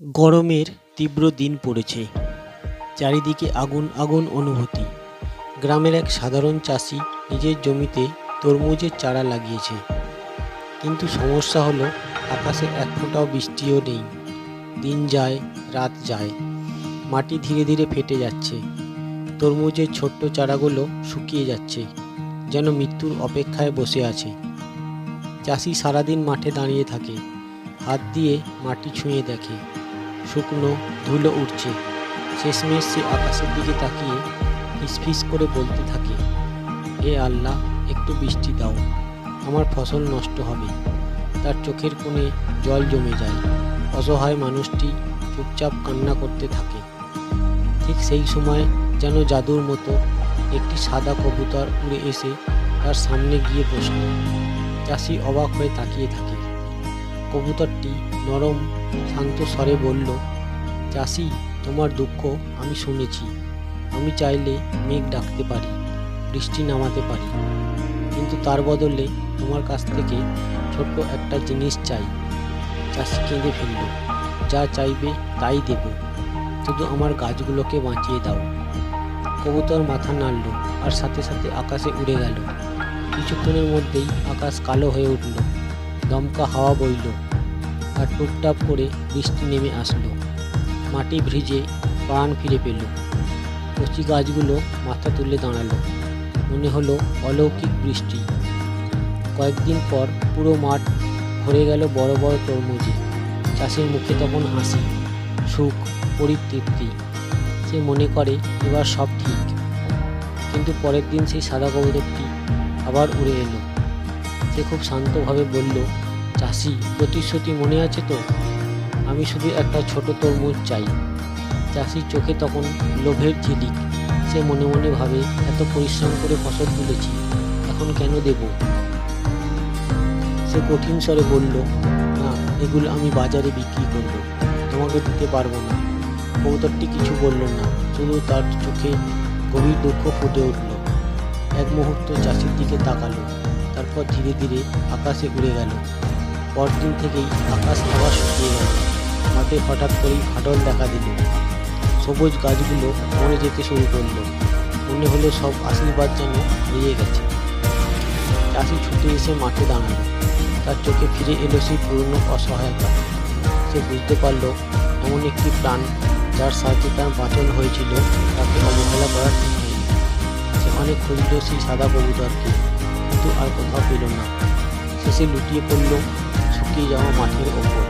গরমের তীব্র দিন পড়েছে। চারিদিকে আগুন আগুন অনুভূতি। গ্রামের এক সাধারণ চাষি নিজের জমিতে তরমুজের চারা লাগিয়েছে। কিন্তু সমস্যা হলো, আকাশে এক ফোঁটাও বৃষ্টিও নেই। দিন যায়, রাত যায়। মাটি ধীরে ধীরে ফেটে যাচ্ছে। তরমুজের ছোট্ট চারাগুলো শুকিয়ে যাচ্ছে, যেন মৃত্যুর অপেক্ষায় বসে আছে। চাষি সারাদিন মাঠে দাঁড়িয়ে থাকে, হাত দিয়ে মাটি ছুঁয়ে দেখে। শুকনো, ধুলো উঠছে। শেষমেশ সে আকাশের দিকে তাকিয়ে ফিসফিস করে বলতে থাকে, হে আল্লাহ, একটু বৃষ্টি দাও। আমার ফসল নষ্ট হবে। তার চোখের কোণে জল জমে যায়। অসহায় মানুষটি চুপচাপ কান্না করতে থাকে। ঠিক সেই সময় যেন জাদুর মতো একটি সাদা কবুতর উড়ে এসে তার সামনে গিয়ে বসল। চাষি অবাক হয়ে তাকিয়ে থাকে। কবুতরটি নরম, শান্ত স্বরে বলল, চাষি, তোমার দুঃখ আমি শুনেছি। আমি চাইলে মেঘ ডাকতে পারি, বৃষ্টি নামাতে পারি। কিন্তু তার বদলে তোমার কাছ থেকে ছোট্ট একটা জিনিস চাই। চাষি কেঁদে ফেলল, যা চাইবে তাই দেব। শুধু আমার গাছগুলোকে বাঁচিয়ে দাও। কবুতর মাথা নাড়ল আর সাথে সাথে আকাশে উড়ে গেল। কিছুক্ষণের মধ্যেই আকাশ কালো হয়ে উঠল। দমকা হাওয়া বইল আর টুপটাপ করে বৃষ্টি নেমে আসলো। মাটি ভিজে প্রাণ ফিরে পেল। কচি গাছগুলো মাথা তুলে দাঁড়াল। মনে হলো অলৌকিক বৃষ্টি। কয়েকদিন পর পুরো মাঠ ভরে গেল বড় বড় তরমুজে। চাষের মুখে তখন হাসি, সুখ, পরিতৃপ্তি। সে মনে করে এবার সব ঠিক। কিন্তু পরের দিন সেই সাদা কবুতরটি আবার উড়ে এলো। সে খুব শান্তভাবে বলল, চাষি, প্রতিশ্রুতি মনে আছে তো আমি শুধু একটা ছোট তরমুজ চাই। চাষির চোখে তখন লোভের ঝিলিক। সে মনে মনে ভাবে, এত পরিশ্রম করে ফসল তুলেছি, এখন কেন দেব? সে কঠিন স্বরে বলল, না, এগুলো আমি বাজারে বিক্রি করব, তোমাকে দিতে পারব না। কবুতরটি কিছু বলল না, শুধু তার চোখে গভীর দুঃখ ফুটে উঠল। এক মুহূর্ত চাষির দিকে তাকালো। তারপর ধীরে ধীরে আকাশে উড়ে গেল। পরদিন থেকেই আকাশ আবার শুকিয়ে গেল। মাঠে হঠাৎ করেই ফাটল দেখা দিল। সবুজ গাছগুলো মরে যেতে শুরু করল। মনে হলো সব আশীর্বাদ যেন হারিয়ে গেছে। চাষি ছুটে এসে মাঠে দাঁড়াল। তার চোখে ফিরে এলো সেই পুরনো অসহায়তা। সে বুঝতে পারল, এমন একটি প্রাণ যার সাহায্যে তার বাঁচন হয়েছিল, তাকে অবহেলা করা ঠিক হয়নি সে অনেক খুঁজল সেই সাদা কবুতরকে কিন্তু আর কোথাও পেল না। শেষে লুটিয়ে পড়ল, শুকিয়ে যাওয়া মাঠের ওপর।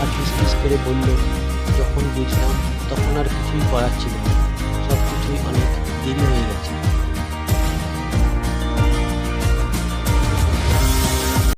আর ফিসফিস করে বলল, যখন বুঝলাম তখন আর কিছুই করার ছিল সব কিছুই অনেক